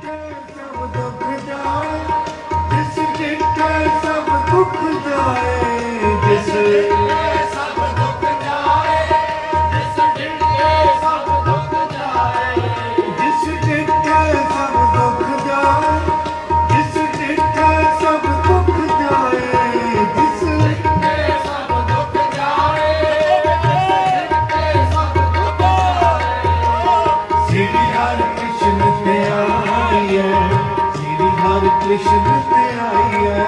Thank you. Har Krishna ਧਿਆਈਐ